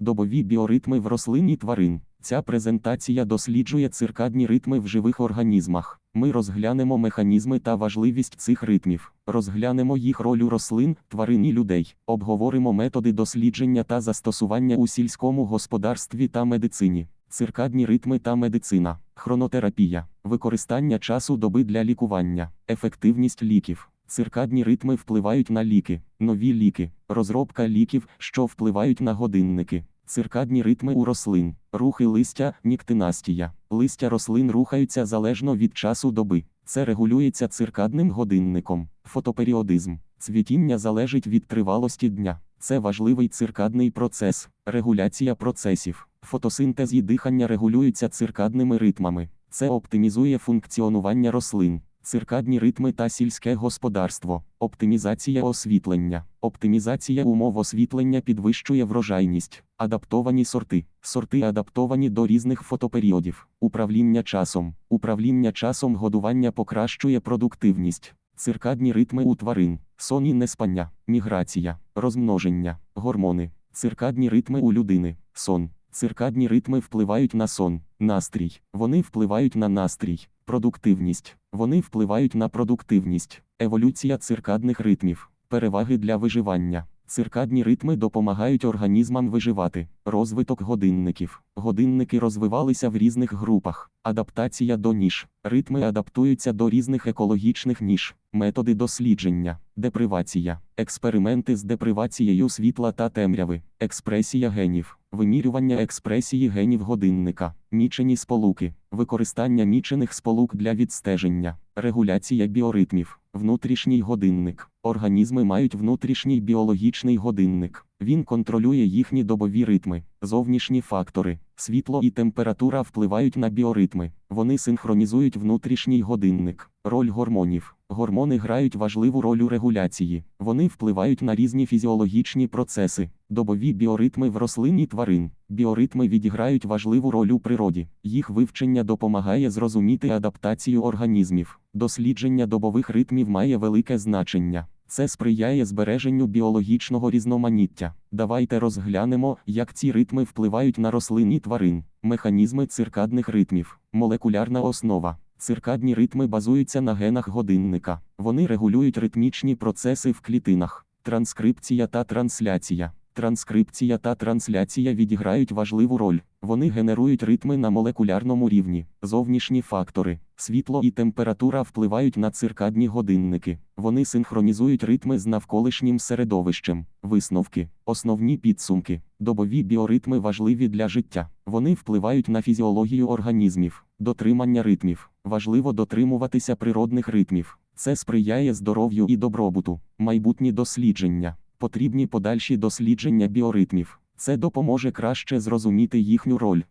Добові біоритми в рослин і тварин. Ця презентація досліджує циркадні ритми в живих організмах. Ми розглянемо механізми та важливість цих ритмів, розглянемо їх роль у рослин, тварин і людей, обговоримо методи дослідження та застосування у сільському господарстві та медицині, циркадні ритми та медицина, хронотерапія, використання часу доби для лікування, ефективність ліків. Циркадні ритми впливають на ліки, нові ліки, розробка ліків, що впливають на годинники. Циркадні ритми у рослин, рухи листя, ніктинастія. Листя рослин рухаються залежно від часу доби. Це регулюється циркадним годинником. Фотоперіодизм. Цвітіння залежить від тривалості дня. Це важливий циркадний процес, регуляція процесів. Фотосинтез і дихання регулюються циркадними ритмами. Це оптимізує функціонування рослин. Циркадні ритми та сільське господарство, оптимізація освітлення, оптимізація умов освітлення підвищує врожайність, адаптовані сорти, сорти адаптовані до різних фотоперіодів, управління часом, управління часом годування покращує продуктивність, циркадні ритми у тварин, сон і неспання, міграція, розмноження, гормони, циркадні ритми у людини, сон. Циркадні ритми впливають на сон, настрій. Вони впливають на настрій, продуктивність. Вони впливають на продуктивність, еволюція циркадних ритмів, переваги для виживання. Циркадні ритми допомагають організмам виживати, розвиток годинників. Годинники розвивалися в різних групах, адаптація до ніж. Ритми адаптуються до різних екологічних ніж, методи дослідження, депривація, експерименти з депривацією світла та темряви, експресія генів, вимірювання експресії генів годинника, мічені сполуки, використання мічених сполук для відстеження, регуляція біоритмів, внутрішній годинник. Організми мають внутрішній біологічний годинник. Він контролює їхні добові ритми, зовнішні фактори, світло і температура впливають на біоритми. Вони синхронізують внутрішній годинник, роль гормонів. Гормони грають важливу роль у регуляції. Вони впливають на різні фізіологічні процеси, добові біоритми в рослин і тварин. Біоритми відіграють важливу роль у природі. Їх вивчення допомагає зрозуміти адаптацію організмів. Дослідження добових ритмів має велике значення. Це сприяє збереженню біологічного різноманіття. Давайте розглянемо, як ці ритми впливають на рослин тварин, механізми циркадних ритмів, молекулярна основа. Циркадні ритми базуються на генах годинника. Вони регулюють ритмічні процеси в клітинах, транскрипція та трансляція. Транскрипція та трансляція відіграють важливу роль. Вони генерують ритми на молекулярному рівні. Зовнішні фактори, світло і температура впливають на циркадні годинники. Вони синхронізують ритми з навколишнім середовищем. Висновки, основні підсумки. Добові біоритми важливі для життя. Вони впливають на фізіологію організмів, дотримання ритмів. Важливо дотримуватися природних ритмів. Це сприяє здоров'ю і добробуту. Майбутні дослідження. Потрібні подальші дослідження біоритмів. Це допоможе краще зрозуміти їхню роль,